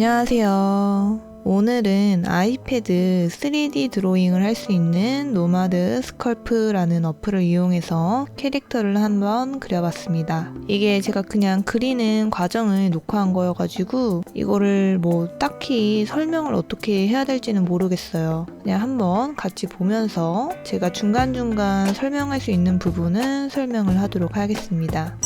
안녕하세요. 오늘은 아이패드 3D 드로잉을 할 수 있는 노마드 스컬프라는 어플을 이용해서 캐릭터를 한번 그려봤습니다. 이게 제가 그냥 그리는 과정을 녹화한 거여가지고 이거를 뭐 딱히 설명을 어떻게 해야 될지는 모르겠어요. 그냥 한번 같이 보면서 제가 중간중간 설명할 수 있는 부분은 설명을 하도록 하겠습니다.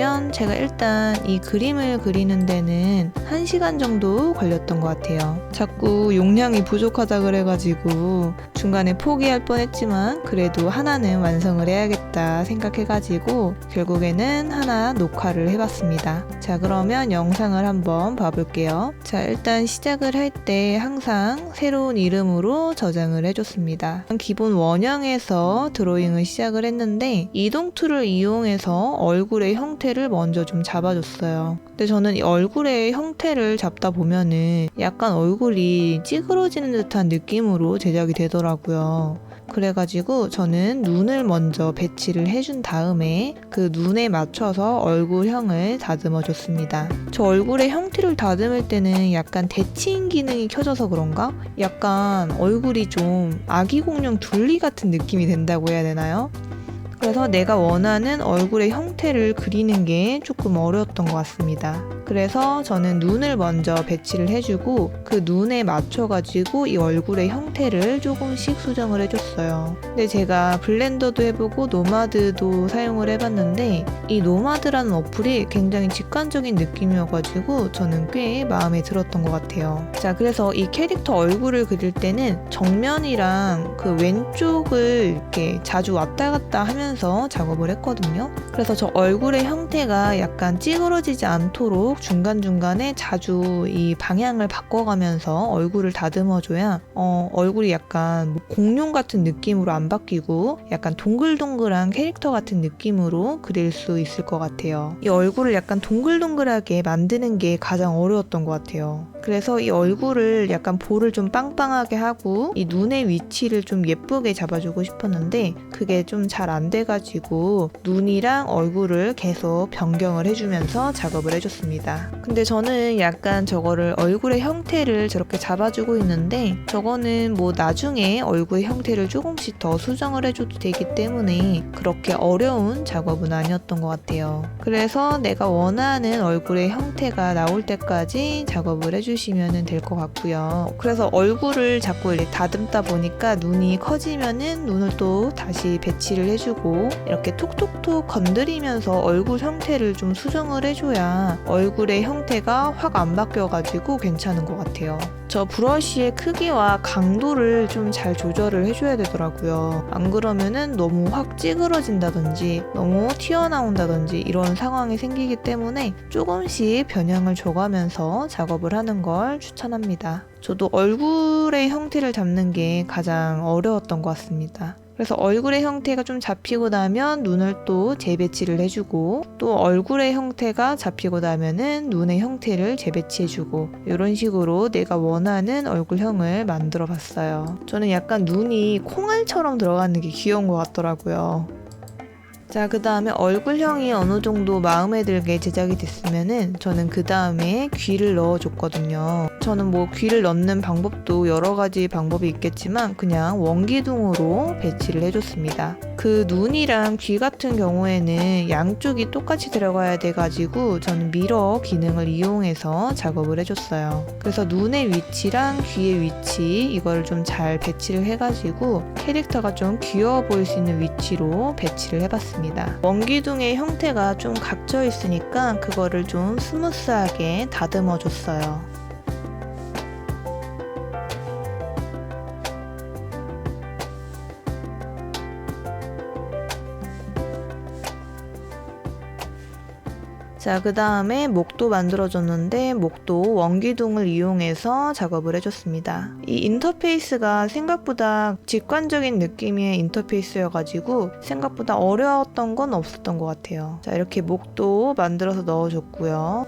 자, 그러면 제가 일단 이 그림을 그리는 데는 1시간 정도 걸렸던 것 같아요. 자꾸 용량이 부족하다 그래가지고 중간에 포기할 뻔했지만 그래도 하나는 완성을 해야겠다 생각해가지고 결국에는 하나 녹화를 해봤습니다. 자, 그러면 영상을 한번 봐볼게요. 자, 일단 시작을 할 때 항상 새로운 이름으로 저장을 해줬습니다. 기본 원형에서 드로잉을 시작을 했는데 이동 툴을 이용해서 얼굴의 형태를 먼저 좀 잡아줬어요. 근데 저는 이 얼굴의 형태를 잡다 보면은 약간 얼굴이 찌그러지는 듯한 느낌으로 제작이 되더라고요. 그래가지고 저는 눈을 먼저 배치를 해준 다음에 그 눈에 맞춰서 얼굴형을 다듬어 줬습니다. 저 얼굴의 형태를 다듬을 때는 약간 대칭 기능이 켜져서 그런가? 약간 얼굴이 좀 아기 공룡 둘리 같은 느낌이 된다고 해야 되나요? 그래서 내가 원하는 얼굴의 형태를 그리는 게 조금 어려웠던 것 같습니다. 그래서 저는 눈을 먼저 배치를 해주고 그 눈에 맞춰가지고 이 얼굴의 형태를 조금씩 수정을 해줬어요. 근데 제가 블렌더도 해보고 노마드도 사용을 해봤는데 이 노마드라는 어플이 굉장히 직관적인 느낌이어가지고 저는 꽤 마음에 들었던 것 같아요. 자, 그래서 이 캐릭터 얼굴을 그릴 때는 정면이랑 그 왼쪽을 이렇게 자주 왔다 갔다 하면서 작업을 했거든요. 그래서 저 얼굴의 형태가 약간 찌그러지지 않도록 중간중간에 자주 이 방향을 바꿔가면서 얼굴을 다듬어줘야 어, 얼굴이 약간 뭐 공룡 같은 느낌으로 안 바뀌고 약간 동글동글한 캐릭터 같은 느낌으로 그릴 수 있을 것 같아요. 이 얼굴을 약간 동글동글하게 만드는 게 가장 어려웠던 것 같아요. 그래서 이 얼굴을 약간 볼을 좀 빵빵하게 하고 이 눈의 위치를 좀 예쁘게 잡아주고 싶었는데 그게 좀 잘 안 돼가지고 눈이랑 얼굴을 계속 변경을 해주면서 작업을 해줬습니다. 근데 저는 약간 저거를 얼굴의 형태를 저렇게 잡아주고 있는데 저거는 뭐 나중에 얼굴의 형태를 조금씩 더 수정을 해줘도 되기 때문에 그렇게 어려운 작업은 아니었던 것 같아요. 그래서 내가 원하는 얼굴의 형태가 나올 때까지 작업을 해주 시면 될 것 같고요. 그래서 얼굴을 자꾸 이렇게 다듬다 보니까 눈이 커지면은 눈을 또 다시 배치를 해주고 이렇게 톡톡톡 건드리면서 얼굴 형태를 좀 수정을 해줘야 얼굴의 형태가 확 안 바뀌어가지고 괜찮은 것 같아요. 저 브러쉬의 크기와 강도를 좀 잘 조절을 해줘야 되더라고요. 안 그러면은 너무 확 찌그러진다든지 너무 튀어나온다든지 이런 상황이 생기기 때문에 조금씩 변형을 줘가면서 작업을 하는 걸 추천합니다. 저도 얼굴의 형태를 잡는 게 가장 어려웠던 것 같습니다. 그래서 얼굴의 형태가 좀 잡히고 나면 눈을 또 재배치를 해주고 또 얼굴의 형태가 잡히고 나면은 눈의 형태를 재배치해주고 이런 식으로 내가 원하는 얼굴형을 만들어 봤어요. 저는 약간 눈이 콩알처럼 들어가는 게 귀여운 것 같더라고요. 자, 그 다음에 얼굴형이 어느 정도 마음에 들게 제작이 됐으면은 저는 그 다음에 귀를 넣어줬거든요. 저는 뭐 귀를 넣는 방법도 여러 가지 방법이 있겠지만 그냥 원기둥으로 배치를 해줬습니다. 그 눈이랑 귀 같은 경우에는 양쪽이 똑같이 들어가야 돼가지고 저는 미러 기능을 이용해서 작업을 해줬어요. 그래서 눈의 위치랑 귀의 위치 이거를 좀 잘 배치를 해가지고 캐릭터가 좀 귀여워 보일 수 있는 위치로 배치를 해봤습니다. 원기둥의 형태가 좀 각져 있으니까 그거를 좀 스무스하게 다듬어 줬어요. 자, 그 다음에 목도 만들어줬는데 목도 원기둥을 이용해서 작업을 해줬습니다. 이 인터페이스가 생각보다 직관적인 느낌의 인터페이스여가지고 생각보다 어려웠던 건 없었던 것 같아요. 자, 이렇게 목도 만들어서 넣어줬고요.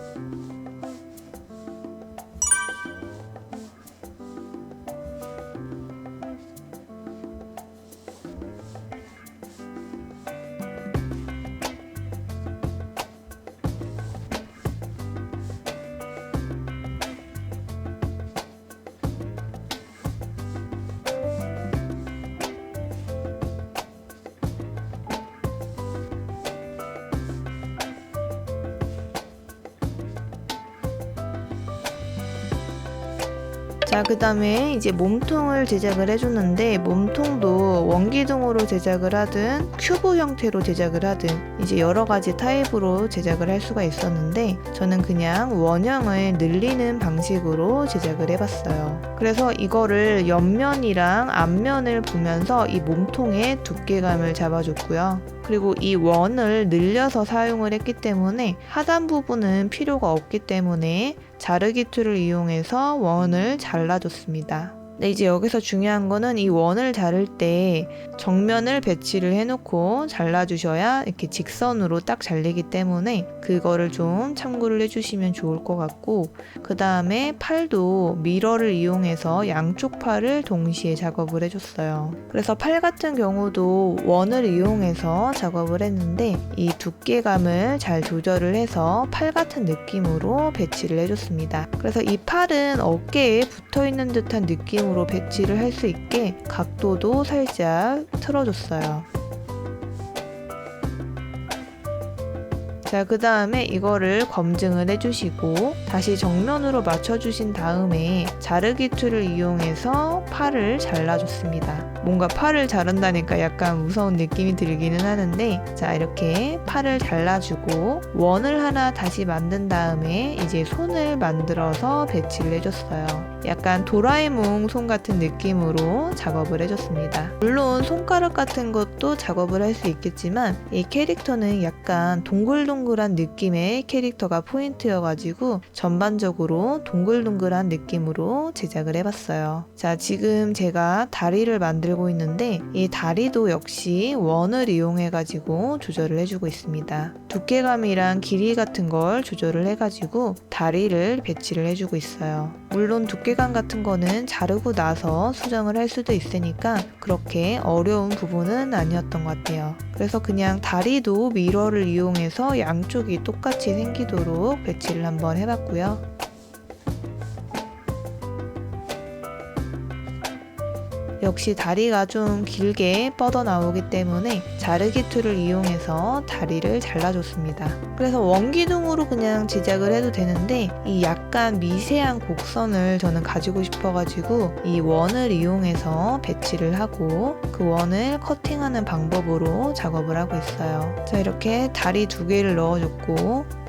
자, 그 다음에 이제 몸통을 제작을 해줬는데, 몸통도 원기둥으로 제작을 하든, 큐브 형태로 제작을 하든, 이제 여러 가지 타입으로 제작을 할 수가 있었는데, 저는 그냥 원형을 늘리는 방식으로 제작을 해봤어요. 그래서 이거를 옆면이랑 앞면을 보면서 이 몸통의 두께감을 잡아줬고요. 그리고 이 원을 늘려서 사용을 했기 때문에 하단 부분은 필요가 없기 때문에 자르기 툴을 이용해서 원을 잘라줬습니다. 네, 이제 여기서 중요한 거는 이 원을 자를 때 정면을 배치를 해놓고 잘라주셔야 이렇게 직선으로 딱 잘리기 때문에 그거를 좀 참고를 해주시면 좋을 것 같고 그 다음에 팔도 미러를 이용해서 양쪽 팔을 동시에 작업을 해줬어요. 그래서 팔 같은 경우도 원을 이용해서 작업을 했는데 이 두께감을 잘 조절을 해서 팔 같은 느낌으로 배치를 해줬습니다. 그래서 이 팔은 어깨에 붙어 있는 듯한 느낌으로 배치를 할 수 있게 각도도 살짝 틀어줬어요. 자, 그 다음에 이거를 검증을 해주시고 다시 정면으로 맞춰주신 다음에 자르기 툴을 이용해서 팔을 잘라줬습니다. 뭔가 팔을 자른다니까 약간 무서운 느낌이 들기는 하는데 자, 이렇게 팔을 잘라주고 원을 하나 다시 만든 다음에 이제 손을 만들어서 배치를 해줬어요. 약간 도라에몽 손 같은 느낌으로 작업을 해줬습니다. 물론 손가락 같은 것도 작업을 할 수 있겠지만 이 캐릭터는 약간 동글동글 동글동글한 느낌의 캐릭터가 포인트여가지고 전반적으로 동글동글한 느낌으로 제작을 해봤어요. 자, 지금 제가 다리를 만들고 있는데 이 다리도 역시 원을 이용해가지고 조절을 해주고 있습니다. 두께감이랑 길이 같은 걸 조절을 해가지고 다리를 배치를 해주고 있어요. 물론 두께감 같은 거는 자르고 나서 수정을 할 수도 있으니까 그렇게 어려운 부분은 아니었던 것 같아요. 그래서 그냥 다리도 미러를 이용해서 양쪽이 똑같이 생기도록 배치를 한번 해봤고요. 역시 다리가 좀 길게 뻗어 나오기 때문에 자르기 툴을 이용해서 다리를 잘라줬습니다. 그래서 원기둥으로 그냥 제작을 해도 되는데 이 약간 미세한 곡선을 저는 가지고 싶어가지고 이 원을 이용해서 배치를 하고 그 원을 커팅하는 방법으로 작업을 하고 있어요. 자 이렇게 다리 두 개를 넣어줬고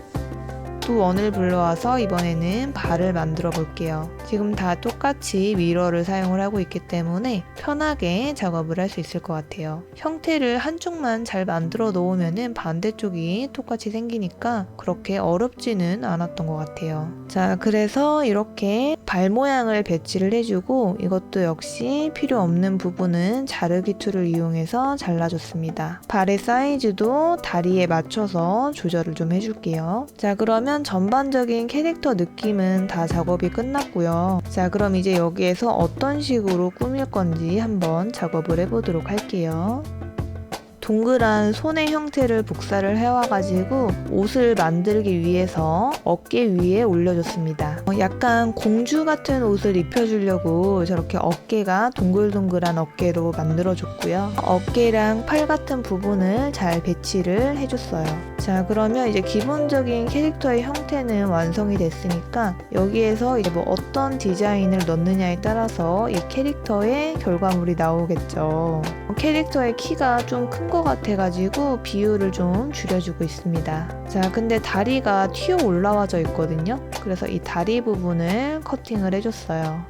또 원을 불러와서 이번에는 발을 만들어 볼게요. 지금 다 똑같이 미러를 사용을 하고 있기 때문에 편하게 작업을 할 수 있을 것 같아요. 형태를 한쪽만 잘 만들어 놓으면 반대쪽이 똑같이 생기니까 그렇게 어렵지는 않았던 것 같아요. 자, 그래서 이렇게 발 모양을 배치를 해주고 이것도 역시 필요 없는 부분은 자르기 툴을 이용해서 잘라줬습니다. 발의 사이즈도 다리에 맞춰서 조절을 좀 해줄게요. 자, 그러면 그러면 전반적인 캐릭터 느낌은 다 작업이 끝났고요. 자, 그럼 이제 여기에서 어떤 식으로 꾸밀 건지 한번 작업을 해보도록 할게요. 동그란 손의 형태를 복사를 해와가지고 옷을 만들기 위해서 어깨 위에 올려줬습니다. 어, 약간 공주 같은 옷을 입혀주려고 저렇게 어깨가 동글동글한 어깨로 만들어줬고요. 어깨랑 팔 같은 부분을 잘 배치를 해줬어요. 자 그러면 이제 기본적인 캐릭터의 형태는 완성이 됐으니까 여기에서 이제 뭐 어떤 디자인을 넣느냐에 따라서 이 캐릭터의 결과물이 나오겠죠. 캐릭터의 키가 좀 큰 것 같아가지고 비율을 좀 줄여주고 있습니다. 자, 근데 다리가 튀어 올라와져 있거든요. 그래서 이 다리 부분을 커팅을 해줬어요.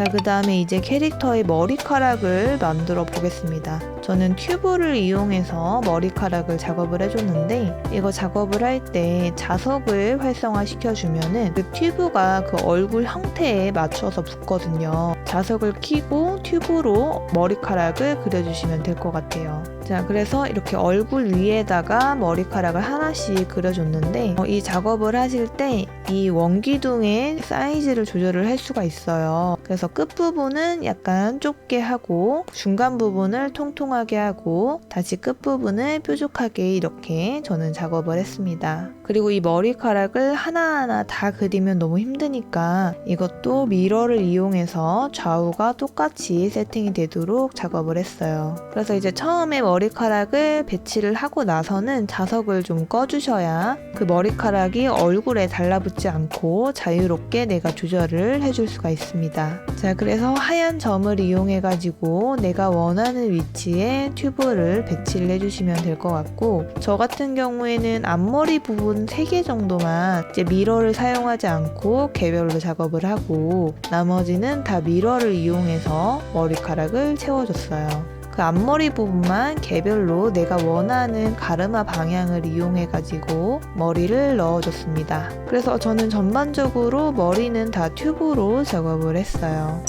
자, 그 다음에 이제 캐릭터의 머리카락을 만들어 보겠습니다. 저는 튜브를 이용해서 머리카락을 작업을 해줬는데 이거 작업을 할 때 자석을 활성화 시켜 주면은 그 튜브가 그 얼굴 형태에 맞춰서 붙거든요. 자석을 키고 튜브로 머리카락을 그려주시면 될 것 같아요. 자, 그래서 이렇게 얼굴 위에다가 머리카락을 하나씩 그려줬는데 어, 이 작업을 하실 때 이 원기둥의 사이즈를 조절을 할 수가 있어요. 그래서 끝부분은 약간 좁게 하고 중간 부분을 통통 하게 하고 다시 끝부분을 뾰족하게 이렇게 저는 작업을 했습니다. 그리고 이 머리카락을 하나하나 다 그리면 너무 힘드니까 이것도 미러를 이용해서 좌우가 똑같이 세팅이 되도록 작업을 했어요. 그래서 이제 처음에 머리카락을 배치를 하고 나서는 자석을 좀 꺼주셔야 그 머리카락이 얼굴에 달라붙지 않고 자유롭게 내가 조절을 해줄 수가 있습니다. 자, 그래서 하얀 점을 이용해가지고 내가 원하는 위치에 튜브를 배치를 해주시면 될 것 같고, 저 같은 경우에는 앞머리 부분 3개 정도만 이제 미러를 사용하지 않고 개별로 작업을 하고, 나머지는 다 미러를 이용해서 머리카락을 채워줬어요. 그 앞머리 부분만 개별로 내가 원하는 가르마 방향을 이용해 가지고 머리를 넣어줬습니다. 그래서 저는 전반적으로 머리는 다 튜브로 작업을 했어요.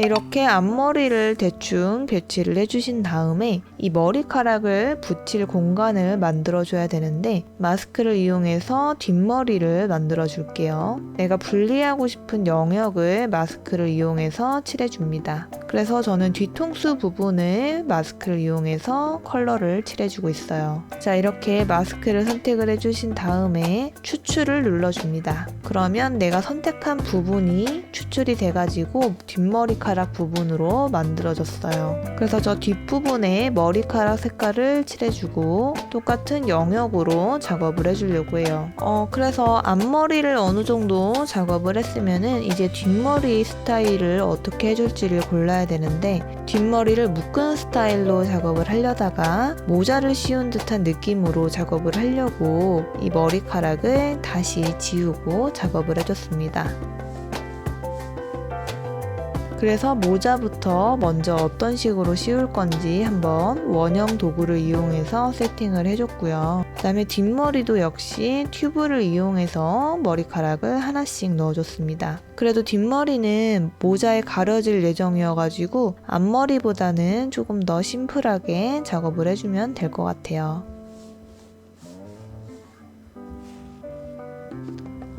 이렇게 앞머리를 대충 배치를 해주신 다음에 이 머리카락을 붙일 공간을 만들어줘야 되는데 마스크를 이용해서 뒷머리를 만들어 줄게요. 내가 분리하고 싶은 영역을 마스크를 이용해서 칠해줍니다. 그래서 저는 뒤통수 부분을 마스크를 이용해서 컬러를 칠해주고 있어요. 자, 이렇게 마스크를 선택을 해주신 다음에 추출을 눌러줍니다. 그러면 내가 선택한 부분이 추출이 돼가지고 뒷머리카락 부분으로 만들어졌어요. 그래서 저 뒷부분에 머리카락 색깔을 칠해주고 똑같은 영역으로 작업을 해주려고 해요. 어, 그래서 앞머리를 어느 정도 작업을 했으면은 이제 뒷머리 스타일을 어떻게 해줄지를 골라야 되는데 뒷머리를 묶은 스타일로 작업을 하려다가 모자를 씌운 듯한 느낌으로 작업을 하려고 이 머리카락을 다시 지우고 작업을 해줬습니다. 그래서 모자부터 먼저 어떤 식으로 씌울 건지 한번 원형 도구를 이용해서 세팅을 해줬고요. 그 다음에 뒷머리도 역시 튜브를 이용해서 머리카락을 하나씩 넣어줬습니다. 그래도 뒷머리는 모자에 가려질 예정이어가지고 앞머리보다는 조금 더 심플하게 작업을 해주면 될 것 같아요.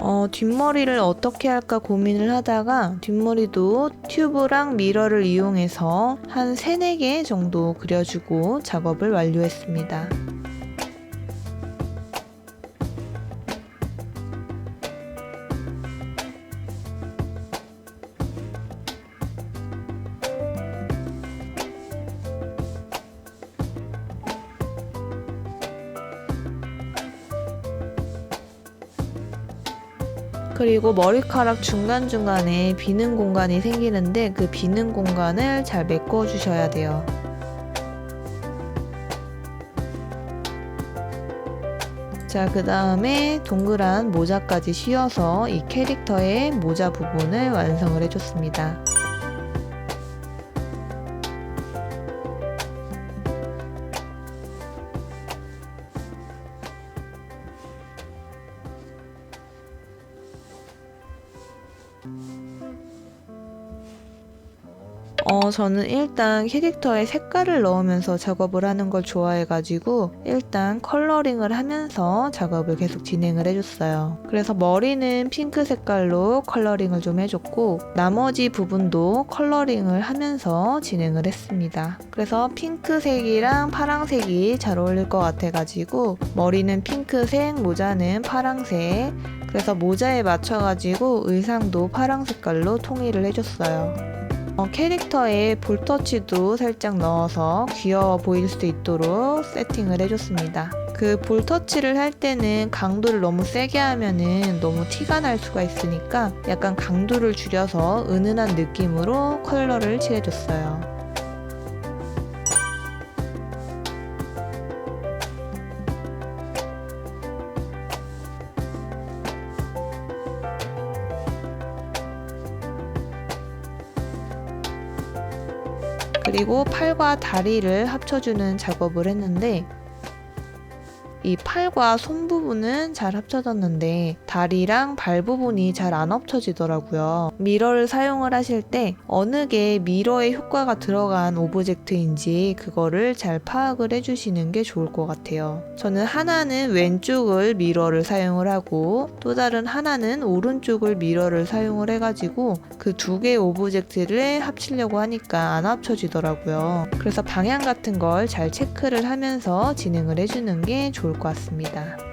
어, 뒷머리를 어떻게 할까 고민을 하다가 뒷머리도 튜브랑 미러를 이용해서 한 3, 4개 정도 그려주고 작업을 완료했습니다. 그리고 머리카락 중간중간에 비는 공간이 생기는데 그 비는 공간을 잘 메꿔 주셔야 돼요. 자, 그 다음에 동그란 모자까지 씌워서 이 캐릭터의 모자 부분을 완성을 해줬습니다. 저는 일단 캐릭터에 색깔을 넣으면서 작업을 하는 걸 좋아해가지고 일단 컬러링을 하면서 작업을 계속 진행을 해줬어요. 그래서 머리는 핑크 색깔로 컬러링을 좀 해줬고 나머지 부분도 컬러링을 하면서 진행을 했습니다. 그래서 핑크색이랑 파랑색이 잘 어울릴 것 같아가지고 머리는 핑크색, 모자는 파랑색 그래서 모자에 맞춰가지고 의상도 파랑 색깔로 통일을 해줬어요. 어, 캐릭터에 볼터치도 살짝 넣어서 귀여워 보일 수 있도록 세팅을 해줬습니다. 그 볼터치를 할 때는 강도를 너무 세게 하면은 너무 티가 날 수가 있으니까 약간 강도를 줄여서 은은한 느낌으로 컬러를 칠해줬어요. 그리고 팔과 다리를 합쳐주는 작업을 했는데 이 팔과 손 부분은 잘 합쳐졌는데 다리랑 발 부분이 잘 안 합쳐지더라고요. 미러를 사용을 하실 때 어느 게 미러의 효과가 들어간 오브젝트인지 그거를 잘 파악을 해주시는 게 좋을 것 같아요. 저는 하나는 왼쪽을 미러를 사용을 하고 또 다른 하나는 오른쪽을 미러를 사용을 해가지고 그 두 개의 오브젝트를 합치려고 하니까 안 합쳐지더라고요. 그래서 방향 같은 걸 잘 체크를 하면서 진행을 해주는 게 좋을 것 같습니다.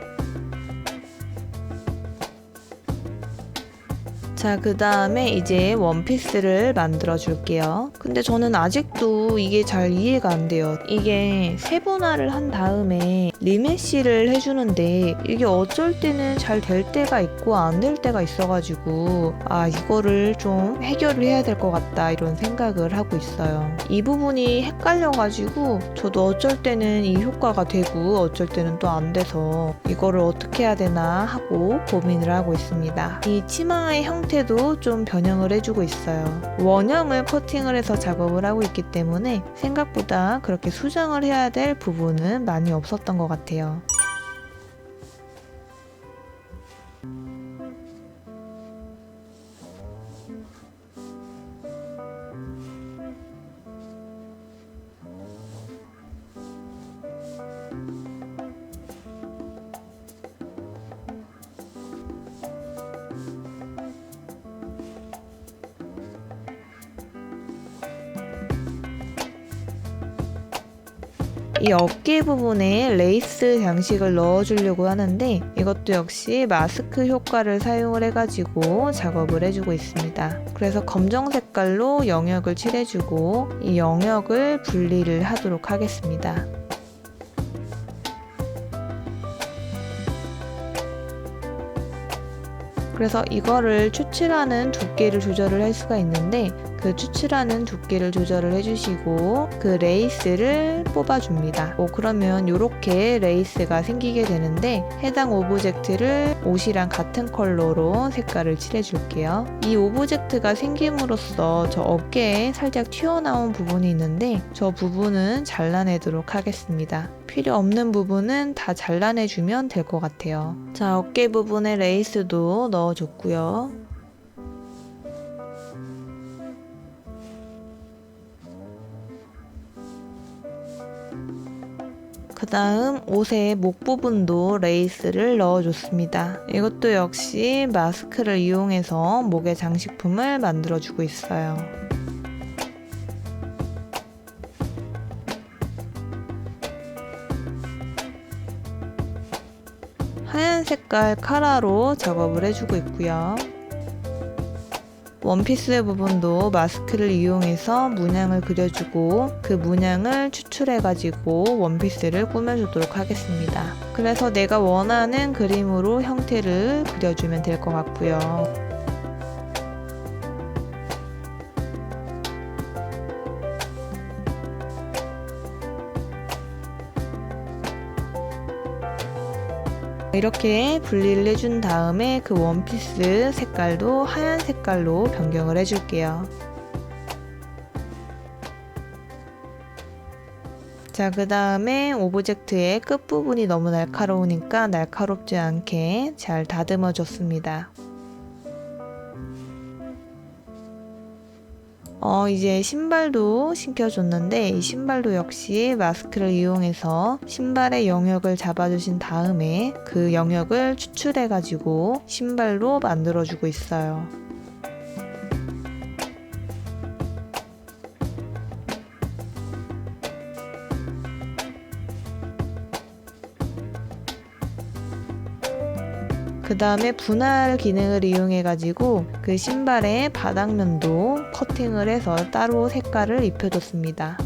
자, 그 다음에 이제 원피스를 만들어 줄게요. 근데 저는 아직도 이게 잘 이해가 안 돼요. 이게 세분화를 한 다음에 리메시를 해주는데 이게 어쩔 때는 잘 될 때가 있고 안 될 때가 있어가지고 아, 이거를 좀 해결을 해야 될 것 같다 이런 생각을 하고 있어요. 이 부분이 헷갈려가지고 저도 어쩔 때는 이 효과가 되고 어쩔 때는 또 안 돼서 이거를 어떻게 해야 되나 하고 고민을 하고 있습니다. 이 치마의 형태 도 좀 변형을 해주고 있어요. 원형을 커팅을 해서 작업을 하고 있기 때문에 생각보다 그렇게 수정을 해야 될 부분은 많이 없었던 것 같아요. 이 어깨 부분에 레이스 장식을 넣어주려고 하는데 이것도 역시 마스크 효과를 사용을 해가지고 작업을 해주고 있습니다. 그래서 검정 색깔로 영역을 칠해주고 이 영역을 분리를 하도록 하겠습니다. 그래서 이거를 추출하는 두께를 조절을 할 수가 있는데 그 추출하는 두께를 조절을 해주시고 그 레이스를 뽑아줍니다. 오, 그러면 이렇게 레이스가 생기게 되는데 해당 오브젝트를 옷이랑 같은 컬러로 색깔을 칠해줄게요. 이 오브젝트가 생김으로써 저 어깨에 살짝 튀어나온 부분이 있는데 저 부분은 잘라내도록 하겠습니다. 필요 없는 부분은 다 잘라내주면 될 것 같아요. 자, 어깨 부분에 레이스도 넣어줬고요. 그 다음 옷의 목 부분도 레이스를 넣어줬습니다. 이것도 역시 마스크를 이용해서 목에 장식품을 만들어주고 있어요. 하얀 색깔 카라로 작업을 해주고 있고요. 원피스 부분도 마스크를 이용해서 문양을 그려주고 그 문양을 추출해가지고 원피스를 꾸며주도록 하겠습니다. 그래서 내가 원하는 그림으로 형태를 그려주면 될 것 같고요. 이렇게 분리를 해준 다음에 그 원피스 색깔도 하얀 색깔로 변경을 해줄게요. 자, 그 다음에 오브젝트의 끝부분이 너무 날카로우니까 날카롭지 않게 잘 다듬어 줬습니다. 어, 이제 신발도 신겨줬는데 이 신발도 역시 마스크를 이용해서 신발의 영역을 잡아주신 다음에 그 영역을 추출해가지고 신발로 만들어주고 있어요. 그 다음에 분할 기능을 이용해 가지고 그 신발의 바닥면도 커팅을 해서 따로 색깔을 입혀줬습니다.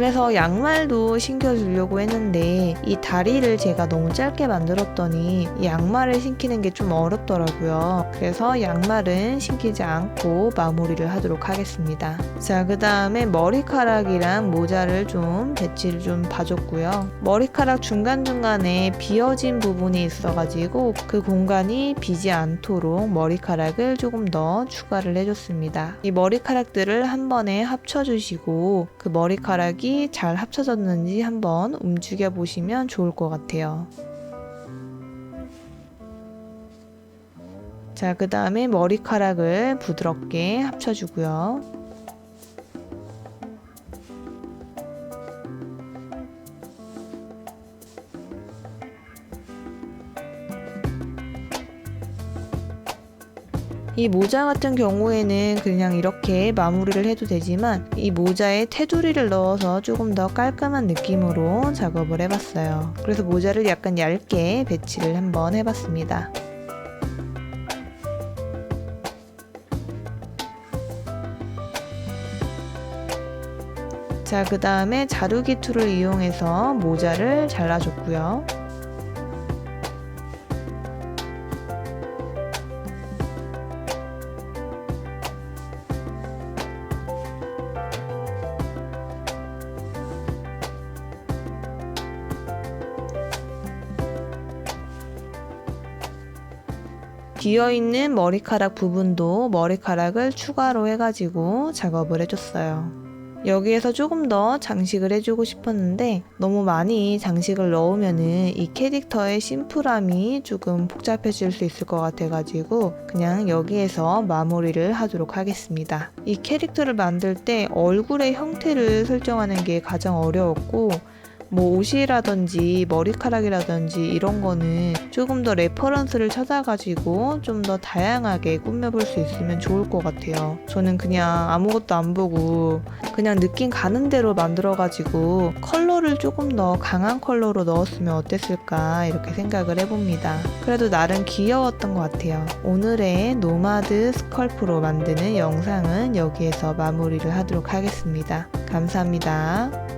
그래서 양말도 신겨주려고 했는데 이 다리를 제가 너무 짧게 만들었더니 이 양말을 신기는 게 좀 어렵더라고요. 그래서 양말은 신기지 않고 마무리를 하도록 하겠습니다. 자, 그 다음에 머리카락이랑 모자를 좀 배치를 좀 봐줬고요. 머리카락 중간중간에 비어진 부분이 있어가지고 그 공간이 비지 않도록 머리카락을 조금 더 추가를 해줬습니다. 이 머리카락들을 한 번에 합쳐주시고 그 머리카락이 잘 합쳐졌는지 한번 움직여 보시면 좋을 것 같아요. 자, 그 다음에 머리카락을 부드럽게 합쳐주고요. 이 모자 같은 경우에는 그냥 이렇게 마무리를 해도 되지만 이 모자에 테두리를 넣어서 조금 더 깔끔한 느낌으로 작업을 해봤어요. 그래서 모자를 약간 얇게 배치를 한번 해봤습니다. 자, 그 다음에 자르기 툴을 이용해서 모자를 잘라줬고요. 비어있는 머리카락 부분도 머리카락을 추가로 해가지고 작업을 해줬어요. 여기에서 조금 더 장식을 해주고 싶었는데 너무 많이 장식을 넣으면은 이 캐릭터의 심플함이 조금 복잡해질 수 있을 것 같아가지고 그냥 여기에서 마무리를 하도록 하겠습니다. 이 캐릭터를 만들 때 얼굴의 형태를 설정하는 게 가장 어려웠고 뭐 옷이라든지 머리카락이라든지 이런 거는 조금 더 레퍼런스를 찾아가지고 좀 더 다양하게 꾸며볼 수 있으면 좋을 것 같아요. 저는 그냥 아무것도 안 보고 그냥 느낌 가는 대로 만들어가지고 컬러를 조금 더 강한 컬러로 넣었으면 어땠을까 이렇게 생각을 해봅니다. 그래도 나름 귀여웠던 것 같아요. 오늘의 노마드 스컬프로 만드는 영상은 여기에서 마무리를 하도록 하겠습니다. 감사합니다.